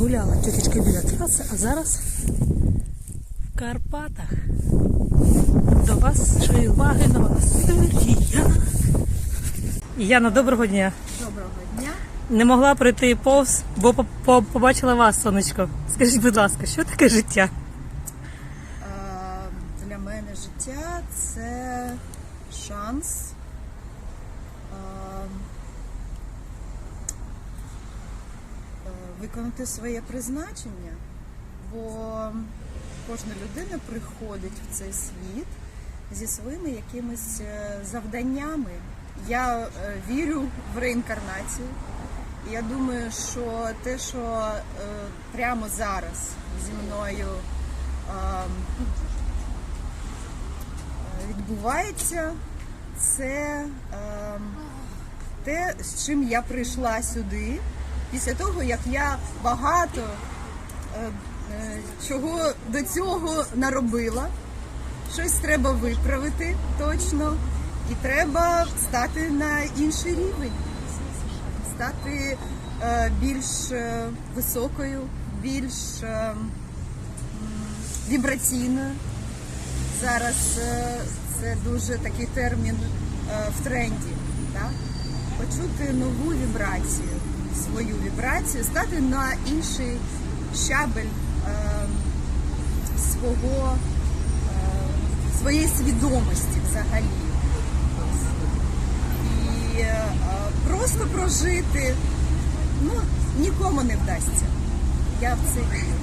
гуляла тітечка біля траси, а зараз в Карпатах. До вашої уваги нова серія. Яна, доброго дня. Доброго дня. Не могла пройти повз, бо по- по- побачила вас, сонечко. Скажіть, будь ласка, що таке життя? Е, Для мене життя це шанс е, е, виконати своє призначення, бо кожна людина приходить в цей світ зі своїми якимись е, завданнями. Я е, вірю в реінкарнацію. Я думаю, що те, що е, прямо зараз зі мною е, відбувається, це е, те, з чим я прийшла сюди, після того, як я багато е, е, чого до цього наробила. Щось треба виправити точно, і треба стати на інший рівень стати е, більш високою, більш вібраційною. Зараз це дуже такий термін в тренді. Так? Почути нову вібрацію, свою вібрацію, стати на інший щабель е, свого, е, своєї свідомості взагалі і е, просто прожити ну, нікому не вдасться. Я в це вірю.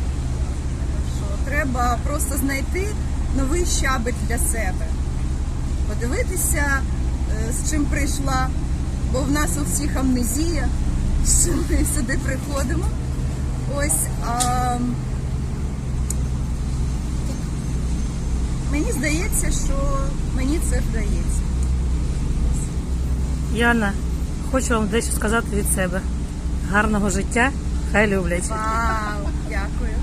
Що треба просто знайти новий щабель для себе, подивитися, е, з чим прийшла, бо в нас у всіх амнезія, що ми сюди приходимо. Ось а, мені здається, що мені це вдається. Яна, хочу вам дещо сказати від себе. Гарного життя, хай люблять. Вау, дякую.